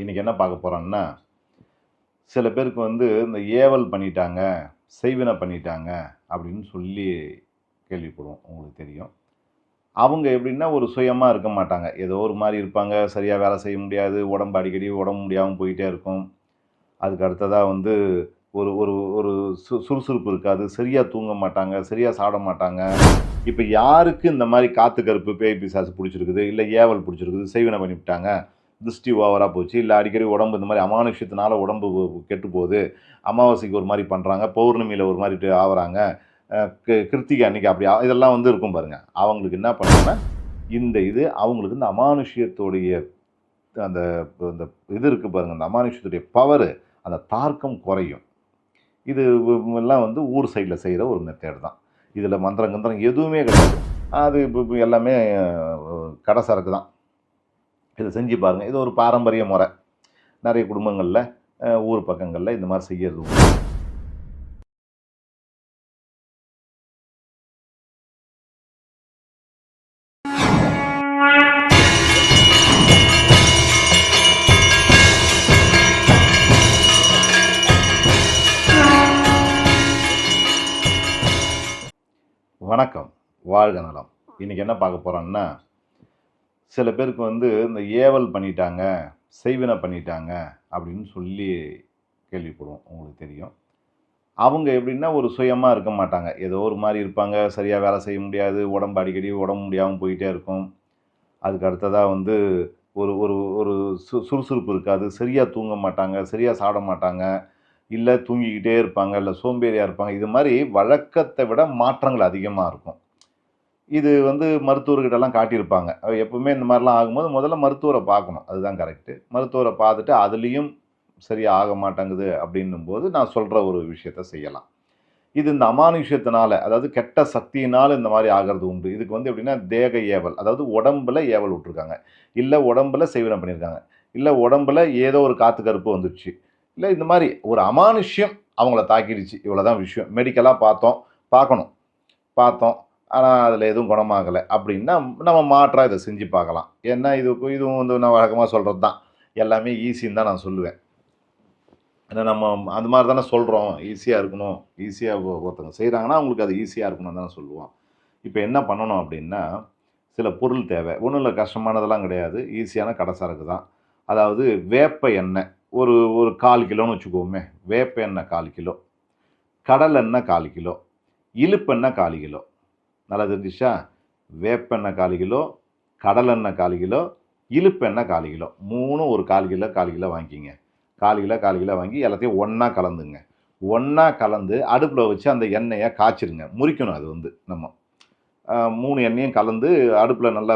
இன்றைக்கி என்ன பார்க்க போகிறோம்னா சில பேருக்கு வந்து இந்த ஏவல் பண்ணிட்டாங்க செய்வினை பண்ணிட்டாங்க அப்படின்னு சொல்லி கேள்விப்படுவோம் உங்களுக்கு தெரியும். அவங்க எப்படின்னா ஒரு சுயமாக இருக்க மாட்டாங்க. ஏதோ ஒரு மாதிரி இருப்பாங்க. சரியாக வேலை செய்ய முடியாது. உடம்பு அடிக்கடி உடம்பு முடியாமல் போயிட்டே இருக்கும். அதுக்கு அடுத்ததாக வந்து ஒரு ஒரு ஒரு சு சுறுசுறுப்பு இருக்காது. சரியாக தூங்க மாட்டாங்க. சரியாக சாப்பிட மாட்டாங்க. இப்போ யாருக்கு இந்த மாதிரி காத்து கருப்பு பேய் பிசாசு பிடிச்சிருக்குது? இல்லை ஏவல் பிடிச்சிருக்குது? செய்வினை பண்ணிவிட்டாங்க திருஷ்டி ஓவராக போச்சு. இல்லை அடிக்கடி உடம்பு இந்த மாதிரி அமானுஷ்யத்தினால உடம்பு கெட்டு போகுது அமாவாசைக்கு ஒரு மாதிரி பண்ணுறாங்க பௌர்ணமியில் ஒரு மாதிரி ஆகிறாங்க கிருத்திகை அன்னைக்கு அப்படி இதெல்லாம் வந்து இருக்கும் பாருங்கள் அவங்களுக்கு என்ன பண்ணுறாங்கன்னா இந்த இது அவங்களுக்கு இந்த அமானுஷ்யத்துடைய அந்த அந்த இது இருக்குது பாருங்கள் அந்த அமானுஷ்யத்துடைய பவர் அந்த தார்க்கம் குறையும். இது எல்லாம் வந்து ஊர் சைடில் செய்கிற ஒரு மெத்தேடு தான். இதில் மந்திரம் கந்திரம் எதுவுமே கிடையாது. அது இப்போ எல்லாமே அஹ், கடை சரக்கு தான். இதை செஞ்சு பாருங்கள் இது ஒரு பாரம்பரிய முறை. நிறைய குடும்பங்களில் ஊர் பக்கங்களில் இந்த மாதிரி செய்கிறது வணக்கம். வாழ்க நலம். இன்றைக்கி என்ன பார்க்க போகிறோன்னா சில பேருக்கு வந்து இந்த ஏவல் பண்ணிட்டாங்க செய்வினை பண்ணிட்டாங்க அப்படின்னு சொல்லி கேள்விப்படுவோம். உங்களுக்கு தெரியும். அவங்க எப்படின்னா ஒரு சுயமாக இருக்க மாட்டாங்க. ஏதோ ஒரு மாதிரி இருப்பாங்க. சரியாக வேலை செய்ய முடியாது. உடம்பு அடிக்கடி உடம்பு முடியாமல் போயிட்டே இருக்கும். அதுக்கு அடுத்ததாக வந்து ஒரு ஒரு ஒரு சு சுறுசுறுப்பு இருக்காது. சரியாக தூங்க மாட்டாங்க. சரியாக சாப்பிட மாட்டாங்க. இல்லை தூங்கிக்கிட்டே இருப்பாங்க. இல்லை சோம்பேறியாக இருப்பாங்க. இது மாதிரி வழக்கத்தை விட மாற்றங்கள் அதிகமாக இருக்கும். இது வந்து மருத்துவர்கிட்டலாம் காட்டியிருப்பாங்க. எப்பவுமே இந்த மாதிரிலாம் ஆகும்போது முதல்ல மருத்துவரை பார்க்கணும். அதுதான் கரெக்டு மருத்துவரை பார்த்துட்டு அதுலேயும் சரியாக ஆக மாட்டேங்குது அப்படின்னும் போது நான் சொல்கிற ஒரு விஷயத்த செய்யலாம். இது இந்த அமானுஷ்யத்தினால அதாவது கெட்ட சக்தியினால் இந்த மாதிரி ஆகிறது உண்டு. இதுக்கு வந்து எப்படின்னா தேக ஏவல் அதாவது உடம்புல ஏவல் விட்டுருக்காங்க. இல்லை உடம்புல செய்வினை பண்ணியிருக்காங்க. இல்லை உடம்புல ஏதோ ஒரு காற்று கருப்பு வந்துடுச்சு இல்லை இந்த மாதிரி ஒரு அமானுஷ்யம் அவங்கள தாக்கிடுச்சு. இவ்வளோதான் விஷயம். மெடிக்கலாக பார்த்தோம். பார்க்கணும். பார்த்தோம். ஆனால் அதில் எதுவும் குணமாகலை. அப்படின்னா நம்ம மாற்றாக இதை செஞ்சு பார்க்கலாம். ஏன்னா இது இதுவும் வந்து நான் வழக்கமாக சொல்கிறது தான் எல்லாமே ஈஸின்னு தான் நான் சொல்லுவேன். ஏன்னா நம்ம அந்த மாதிரி தானே சொல்கிறோம் ஈஸியாக இருக்கணும். ஈஸியாக ஒருத்தவங்க செய்கிறாங்கன்னா அவங்களுக்கு அது ஈஸியாக இருக்கணும் தானே சொல்லுவோம். இப்போ என்ன பண்ணணும் அப்படின்னா சில பொருள் தேவை. ஒன்றும் இல்லை கஷ்டமானதெல்லாம் கிடையாது. ஈஸியான கடைசரக்கு தான். அதாவது வேப்ப எண்ணெய். ஒரு ஒரு கால் கிலோன்னு வச்சுக்கோமே. வேப்ப எண்ணெய் கால் கிலோ. கடல் எண்ணெய் கால் கிலோ. இழுப்பெண்ணெய் கால் கிலோ. நல்லா தெரிஞ்சிச்சா? வேப்பெண்ணெய் கால் கிலோ கடலெண்ணெய் கால் கிலோ இழுப்பெண்ணெய் கால் கிலோ. மூணும் ஒரு கால் கிலோ கால் கிலோ வாங்கிக்கிங்க. கால் கிலோ கால் கிலோ வாங்கி எல்லாத்தையும் ஒன்றா கலந்துங்க. ஒன்றா கலந்து அடுப்பில் வச்சு அந்த எண்ணெயை காய்ச்சிருங்க. முறிக்கணும் அது வந்து நம்ம. மூணு எண்ணெயும் கலந்து அடுப்பில் நல்லா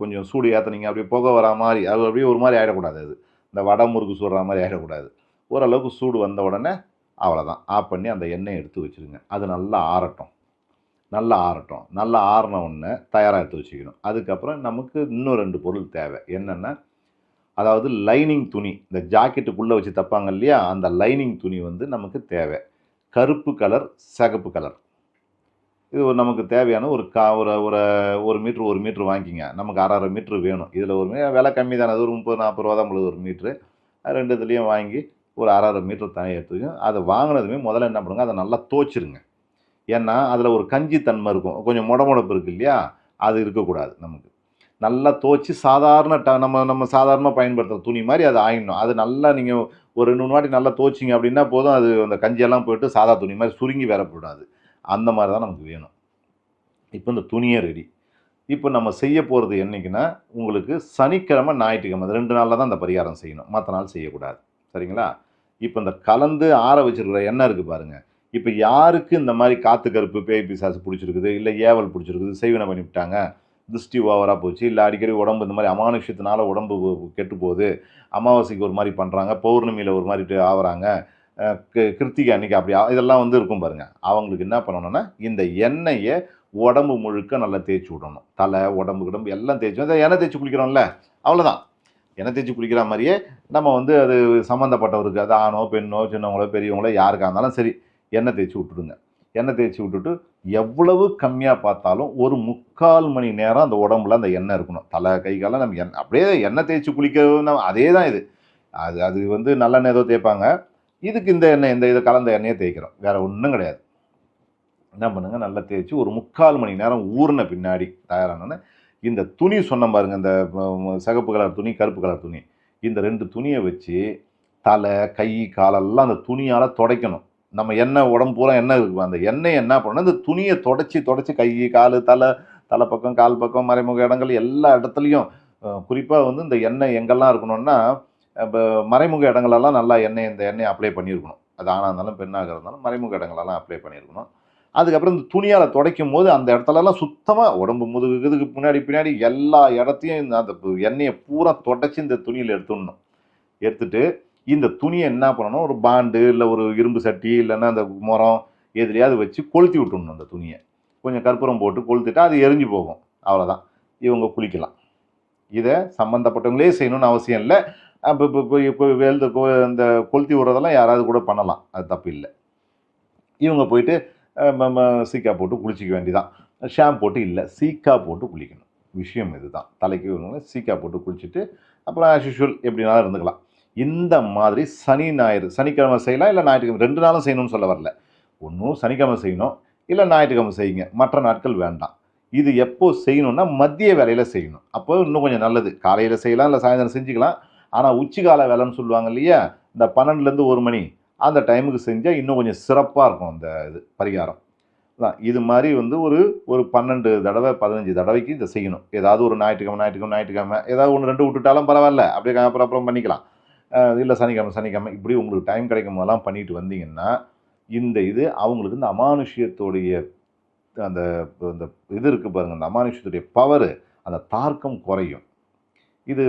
கொஞ்சம் சூடு ஏற்றுனீங்க அப்படியே புகை வரா மாதிரி அது அப்படியே ஒரு மாதிரி ஆகிடக்கூடாது அது. இந்த வடை முறுக்கு சூடுற மாதிரி ஆகிடக்கூடாது ஓரளவுக்கு சூடு வந்த உடனே அவ்வளோதான் ஆஃப் பண்ணி அந்த எண்ணெயை எடுத்து வச்சுருங்க. அது நல்லா ஆறட்டும். நல்லா ஆறட்டும். நல்லா ஆறின உடனே தயாராக எடுத்து வச்சுக்கணும். அதுக்கப்புறம் நமக்கு இன்னும் ரெண்டு பொருள் தேவை. என்னென்னா அதாவது லைனிங் துணி. இந்த ஜாக்கெட்டுக்குள்ளே வச்சு தப்பாங்க இல்லையா? அந்த லைனிங் துணி வந்து நமக்கு தேவை. கருப்பு கலர் சிகப்பு கலர். இது ஒரு நமக்கு தேவையான ஒரு கா ஒரு ஒரு ஒரு மீட்ரு ஒரு மீட்ரு வாங்கிக்கிங்க. நமக்கு அரை அரை மீட்ரு வேணும். இதில் ஒரு மீ- விலை கம்மி தானே. அது ஒரு முப்பது நாற்பது ரூபா தான் உங்களுக்கு ஒரு மீட்ரு. ரெண்டு இதுலேயும் வாங்கி ஒரு அரை அரை மீட்ரு தனியாக எடுத்துக்கங்க அதை வாங்கினதுமே முதல்ல என்ன பண்ணுங்க அதை நல்லா தோச்சிருங்க ஏன்னா அதில் ஒரு கஞ்சி தன்மை இருக்கும். கொஞ்சம் முடமுடப்பு இருக்கு இல்லையா? அது இருக்கக்கூடாது நமக்கு. நல்லா தோச்சி சாதாரண ட நம்ம நம்ம சாதாரணமாக பயன்படுத்துகிற துணி மாதிரி அது ஆயிடணும். அது நல்லா நீங்கள் ஒரு ரெண்டு மூணு வாட்டி நல்லா தோச்சிங்க அப்படின்னா போதும். அது அந்த கஞ்சியெல்லாம் போயிட்டு சாதா துணி மாதிரி சுருங்கி வேற போயிடாது அந்த மாதிரி தான் நமக்கு வேணும். இப்போ இந்த துணியே ரெடி இப்போ நம்ம செய்ய போகிறது என்னைக்குன்னா உங்களுக்கு சனிக்கிழமை ஞாயிற்றுக்கிழமை. ரெண்டு நாளில் தான் இந்த பரிகாரம் செய்யணும். மற்ற நாள் செய்யக்கூடாது. சரிங்களா? இப்போ இந்த கலந்து ஆற வச்சிருக்கிற எண்ணெய் இருக்குது பாருங்கள் இப்போ யாருக்கு இந்த மாதிரி காத்து கருப்பு பேய் பிசாசு பிடிச்சிருக்குது? இல்லை ஏவல் பிடிச்சிருக்குது? செய்வினை பண்ணிவிட்டாங்க. திருஷ்டி ஓவராக போச்சு. இல்லை அடிக்கடி உடம்பு இந்த மாதிரி அமானுஷ்யத்தினால உடம்பு கெட்டு போகுது. அமாவாசைக்கு ஒரு மாதிரி பண்ணுறாங்க பௌர்ணமியில் ஒரு மாதிரி ஆவறாங்க. கிருத்திகை அன்னைக்கு அப்படி இதெல்லாம் வந்து இருக்கும் பாருங்கள் அவங்களுக்கு என்ன பண்ணணும்னா இந்த எண்ணெயை உடம்பு முழுக்க நல்லா தேய்ச்சி விடணும். தலை உடம்பு உடம்பு எல்லாம் தேய்ச்சி இந்த எண்ணெய் தேய்ச்சி குளிக்கிறோம்ல? அவ்வளோதான் எண்ணெய் தேய்ச்சி குளிக்கிற மாதிரியே நம்ம வந்து அது சம்மந்தப்பட்டவருக்கு அது ஆணோ பெண்ணோ சின்னவங்களோ பெரியவங்களோ யாருக்காக இருந்தாலும் சரி எண்ணெய் தேய்ச்சி விட்டுடுங்க. எண்ணெய் தேய்ச்சி விட்டுட்டு எவ்வளவு கம்மியாக பார்த்தாலும் ஒரு முக்கால் மணி நேரம் அந்த உடம்புல அந்த எண்ணெய் இருக்கணும். தலை கை காலம் நம்ம எண்ணெய் அப்படியே எண்ணெய் தேய்ச்சி குளிக்க நம்ம அதே தான் இது. அது அது வந்து நல்லெண்ணெய் ஏதோ தேய்ப்பாங்க. இதுக்கு இந்த எண்ணெய் இந்த இதை கலந்த எண்ணெயை தேய்க்கிறோம். வேறு ஒன்றும் கிடையாது. என்ன பண்ணுங்கள் நல்லா தேய்ச்சி ஒரு முக்கால் மணி நேரம் ஊறின பின்னாடி தயாரானோன்னே இந்த துணி சொன்ன பாருங்க இந்த சிகப்பு கலர் துணி கருப்பு கலர் துணி. இந்த ரெண்டு துணியை வச்சு தலை கை காலெல்லாம் அந்த துணியால் துடைக்கணும். நம்ம எண்ணெய் உடம்பு பூரா எண்ணெய் இருக்கும் அந்த எண்ணெய் என்ன பண்ணணும்? இந்த துணியை தொடச்சி தொடச்சி கை கால் தலை தலை பக்கம் கால் பக்கம் மறைமுக இடங்கள் எல்லா இடத்துலையும் குறிப்பாக வந்து இந்த எண்ணெய் எங்கெல்லாம் இருக்கணும்னா இப்போ மறைமுக இடங்களெல்லாம் நல்லா எண்ணெய் இந்த எண்ணெய் அப்ளை பண்ணியிருக்கணும். அது ஆணாக இருந்தாலும் பெண்ணாக இருந்தாலும் மறைமுக இடங்களெல்லாம் அப்ளை பண்ணியிருக்கணும். அதுக்கப்புறம் இந்த துணியால் துடைக்கும் போது அந்த இடத்துலலாம் சுத்தமாக உடம்பு முதுகு இதுக்கு பின்னாடி பின்னாடி எல்லா இடத்தையும் இந்த அந்த எண்ணெயை பூரா தொடச்சி இந்த துணியில் எடுத்துடணும். எடுத்துட்டு இந்த துணியை என்ன பண்ணணும்? ஒரு பாண்டு இல்லை ஒரு இரும்பு சட்டி இல்லைன்னா அந்த முரம் எதுலையாவது வச்சு கொளுத்தி விட்டுணும் அந்த துணியை. கொஞ்சம் கற்பூரம் போட்டு கொளுத்துட்டா அது எரிஞ்சு போகும். அவ்வளோதான் இவங்க குளிக்கலாம். இதை சம்மந்தப்பட்டவங்களே செய்யணும்னு அவசியம் இல்லை. இப்போ இப்போ இப்போ கொ- இந்த கொளுத்தி விடுறதெல்லாம் யாராவது கூட பண்ணலாம். அது தப்பு இல்லை. இவங்க போயிட்டு சீக்கா போட்டு குளிச்சிக்க வேண்டிதான் ஷாம் போட்டு இல்லை சீக்கா போட்டு குளிக்கணும். விஷயம் இதுதான். தலைக்கு சீக்கா போட்டு குளிச்சுட்டு அப்புறம் ஆஸ் யூஷுவல் எப்படினாலும் இருந்துக்கலாம். இந்த மாதிரி சனி ஞாயிறு சனிக்கிழமை செய்யலாம் இல்லை ஞாயிற்றுக்கிழமை ரெண்டு நாளும் செய்யணும்னு சொல்ல வரல. ஒன்றும் சனிக்கிழமை செய்யணும் இல்லை ஞாயிற்றுக்கிழமை செய்யுங்க. மற்ற நாட்கள் வேண்டாம். இது எப்போ செய்யணும்னா மதிய வேலையில் செய்யணும். அப்போ இன்னும் கொஞ்சம் நல்லது. காலையில் செய்யலாம் இல்லை சாயந்தரம் செஞ்சுக்கலாம். ஆனால் உச்சிகால வேலைன்னு சொல்லுவாங்க இல்லையா? இந்த பன்னெண்டுலேருந்து ஒரு மணி அந்த டைமுக்கு செஞ்சால் இன்னும் கொஞ்சம் சிறப்பாக இருக்கும் அந்த இது பரிகாரம். அதான் இது மாதிரி வந்து ஒரு ஒரு பன்னெண்டு தடவை பதினஞ்சு தடவைக்கு இதை செய்யணும். ஏதாவது ஒரு ஞாயிற்றுக்கிழமை ஞாயிற்றுக்கிழமை ஞாயிற்றுக்கிழமை ஏதாவது ஒன்று ரெண்டு விட்டுட்டாலும் பரவாயில்ல. அப்படியே அப்புறம் அப்புறம் பண்ணிக்கலாம். இல்லை சனிக்கிழமை சனிக்கிழமை. இப்படி உங்களுக்கு டைம் கிடைக்கும் போதெல்லாம் பண்ணிட்டு வந்தீங்கன்னா இந்த இது அவங்களுக்கு இந்த அமானுஷ்யத்துடைய அந்த இந்த இது இருக்குது பாருங்கள் அந்த அமானுஷ்யத்துடைய பவரு அந்த தார்க்கம் குறையும். இது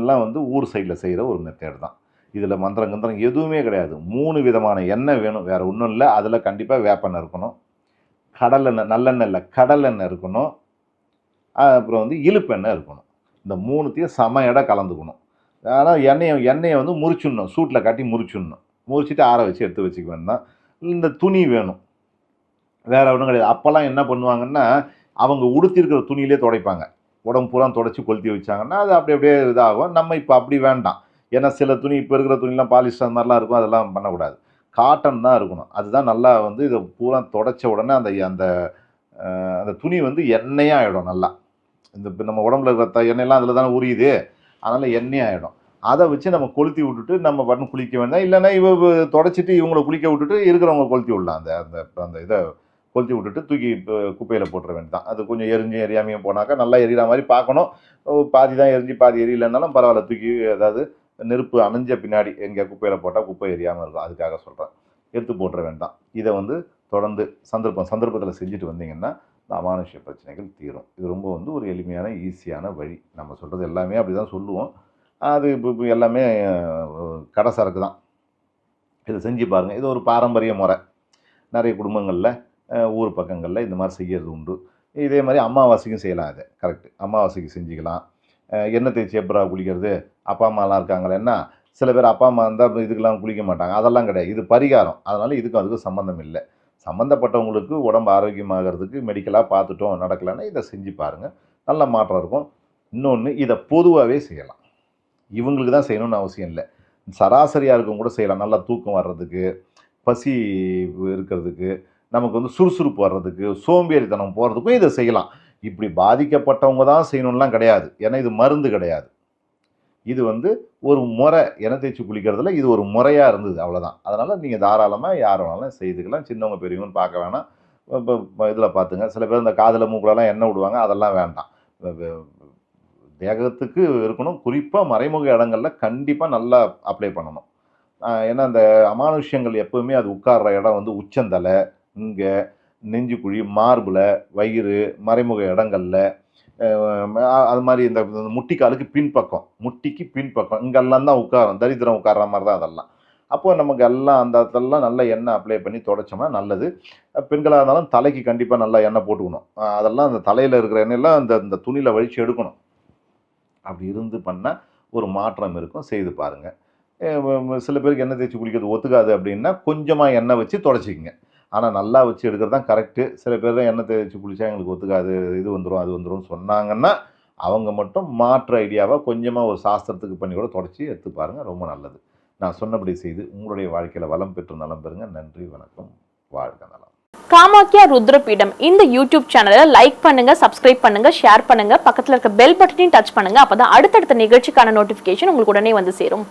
எல்லாம் வந்து ஊர் சைடில் செய்கிற ஒரு மெத்தேடு தான். இதில் மந்திரம் கந்திரம் எதுவுமே கிடையாது. மூணு விதமான எண்ணெய் வேணும். வேறு ஒன்றும் இல்லை. அதில் கண்டிப்பாக வேப்பெண்ணெய் இருக்கணும். கடலெண்ணெய் நல்லெண்ணெய் இல்லை கடலெண்ணெய் இருக்கணும். அப்புறம் வந்து இழுப்பெண்ணெய் இருக்கணும். இந்த மூணுத்தையும் சம இடம் கலந்துக்கணும். ஆனால் எண்ணெயை எண்ணெயை வந்து முறிச்சிடணும். சூட்டில் காட்டி முறிச்சுடணும். முறிச்சிட்டு ஆற வச்சு எடுத்து வச்சுக்க வேண்டாம் இந்த துணி வேணும். வேறு ஒன்றும் கிடையாது. அப்போல்லாம் என்ன பண்ணுவாங்கன்னா அவங்க உடுத்திருக்கிற துணியிலே துடைப்பாங்க. உடம்பு பூரா துடைச்சி கொளுத்தி வச்சாங்கன்னா அது அப்படி அப்படியே இதாகும். நம்ம இப்போ அப்படி வேண்டாம். ஏன்னா சில துணி இப்போ இருக்கிற துணிலாம் பாலிஸ்டர் அந்த மாதிரிலாம் இருக்கும். அதெல்லாம் பண்ணக்கூடாது. காட்டன் தான் இருக்கணும். அதுதான் நல்லா வந்து இதை பூரா தொடச்ச உடனே அந்த அந்த அந்த துணி வந்து எண்ணெயாக ஆகிடும் நல்லா. இந்த இப்போ நம்ம உடம்புல இருக்கிற எண்ணெயெல்லாம் அதில் தானே உரியுது. அதனால் எண்ணெய் ஆகிடும் அதை வச்சு நம்ம கொளுத்தி விட்டுட்டு நம்ம பண்ணு குளிக்க வேண்டாம் இல்லைன்னா இவ தொடச்சிட்டு இவங்களை குளிக்க விட்டுட்டு இருக்கிறவங்க கொளுத்தி விடலாம். அந்த அந்த அந்த இதை கொளுத்தி விட்டுட்டு தூக்கி குப்பையில் போட்டுற வேண்டியதான் அது கொஞ்சம் எரிஞ்சு எரியாமையும் போனாக்கா நல்லா எரியிற மாதிரி பார்க்கணும். பாதி தான் எரிஞ்சு பாதி எரியலைன்னாலும் பரவாயில்ல தூக்கி அதாவது நெருப்பு அணைஞ்ச பின்னாடி எங்கே குப்பையில் போட்டால் குப்பை எரியாமல் இருக்கும். அதுக்காக சொல்கிறேன் எடுத்து போட்டுற வேண்டாம் இதை வந்து தொடர்ந்து சந்தர்ப்பம் சந்தர்ப்பத்தில் செஞ்சுட்டு வந்தீங்கன்னா அமானுஷ்ய பிரச்சனைகள் தீரும். இது ரொம்ப வந்து ஒரு எளிமையான ஈஸியான வழி. நம்ம சொல்கிறது எல்லாமே அப்படி தான் சொல்லுவோம். அது இப்போ இப்போ எல்லாமே அஹ், கடை சரக்கு தான். இதை செஞ்சு பாருங்கள் இது ஒரு பாரம்பரிய முறை. நிறைய குடும்பங்களில் ஊர் பக்கங்களில் இந்த மாதிரி செய்யறது உண்டு. இதே மாதிரி அமாவாசைக்கும் செய்யலாம் அதை கரெக்ட் அமாவாசைக்கு செஞ்சுக்கலாம். எண்ணெய் தேய்ச்சி எப்பரா குளிக்கிறது? அப்பா அம்மாலாம் இருக்காங்களேன்னா சில பேர் அப்பா அம்மா இருந்தால் இதுக்கெல்லாம் குளிக்க மாட்டாங்க. அதெல்லாம் கிடையாது. இது பரிகாரம். அதனால் இதுக்கும் அதுக்கும் சம்மந்தம் இல்லை. சம்மந்தப்பட்டவங்களுக்கு உடம்பு ஆரோக்கியமாகிறதுக்கு மெடிக்கலாக பார்த்துட்டோம் நடக்கலைன்னா இதை செஞ்சு பாருங்கள் நல்ல மாற்றம் இருக்கும். இன்னொன்று இதை பொதுவாகவே செய்யலாம். இவங்களுக்கு தான் செய்யணும்னு அவசியம் இல்லை. சராசரியாக இருக்கவங்க கூட செய்யலாம். நல்லா தூக்கம் வர்றதுக்கு பசி இருக்கிறதுக்கு நமக்கு வந்து சுறுசுறுப்பு வர்றதுக்கு சோம்பேறித்தனம் போகிறதுக்கும் இதை செய்யலாம். இப்படி பாதிக்கப்பட்டவங்க தான் செய்யணும்லாம் கிடையாது. ஏன்னா இது மருந்து கிடையாது. இது வந்து ஒரு முறை எண்ணெய் தேய்ச்சி குளிக்கிறதுல இது ஒரு முறையாக இருந்தது அவ்வளோதான் அதனால் நீங்கள் தாராளமாக யார் வேணாலும் செய்துக்கலாம். சின்னவங்க பெரியவங்கன்னு பார்க்க வேணாம். இப்போ இதில் பார்த்துங்க சில பேர் இந்த காதில் மூக்கிலலாம் எண்ணெய் விடுவாங்க அதெல்லாம் வேண்டாம். தேகத்துக்கு இருக்கணும். குறிப்பாக மறைமுக இடங்களில் கண்டிப்பாக நல்லா அப்ளை பண்ணணும். ஏன்னா அந்த அமானுஷ்யங்கள் எப்போவுமே அது உட்கார்ற இடம் வந்து உச்சந்தலை இங்கே நெஞ்சுக்குழி மார்பில் வயிறு மறைமுக இடங்களில் அது மாதிரி இந்த முட்டி காலுக்கு பின்பக்கம் முட்டிக்கு பின்பக்கம் இங்கெல்லாம் தான் உட்காரும் தரித்திரம் உட்கார்ற மாதிரி தான் அதெல்லாம். அப்போது நமக்கு எல்லாம் அந்த இடத்துலலாம் நல்ல எண்ணெய் அப்ளை பண்ணி தொடச்சோம்னா நல்லது. பெண்களாக இருந்தாலும் தலைக்கு கண்டிப்பாக நல்லா எண்ணெய் போட்டுக்கணும். அதெல்லாம் அந்த தலையில் இருக்கிற எண்ணெயெல்லாம் அந்த இந்த துணியில் வழித்து எடுக்கணும். அப்படி இருந்து பண்ணால் ஒரு மாற்றம் இருக்கும். செய்து பாருங்கள் சில பேருக்கு எண்ணெய் தேய்ச்சி குளிக்கிறது ஒத்துக்காது அப்படின்னா கொஞ்சமாக எண்ணெய் வச்சு தொடச்சிக்கங்க. ஆனால் நல்லா வச்சு எடுக்கிறது தான் கரெக்டு சில பேர் எண்ணெய் தேய்ச்சி குளிச்சா எங்களுக்கு ஒத்துக்காது. இது வந்துடும் அது வந்துடும் சொன்னாங்கன்னா அவங்க மட்டும் மாற்று ஐடியாவை கொஞ்சமாக ஒரு சாஸ்திரத்துக்கு பண்ணி கூட தொடச்சி எடுத்து பாருங்கள் ரொம்ப நல்லது. நான் சொன்னபடி செய்து உங்களுடைய வாழ்க்கையில் வளம் பெற்று நலம் பெறுங்க. நன்றி வணக்கம். வாழ்க நலம். காமாக்கியா ருத்ரபீடம் இந்த யூடியூப் சேனலை லைக் பண்ணுங்க சப்ஸ்கிரைப் பண்ணுங்க ஷேர் பண்ணுங்க. பக்கத்தில் இருக்க பெல் பட்டனையும் டச் பண்ணுங்க. அப்பதான் அடுத்தடுத்த நிகழ்ச்சிக்கான நோட்டிபிகேஷன் உங்களுக்கு உடனே வந்து சேரும்.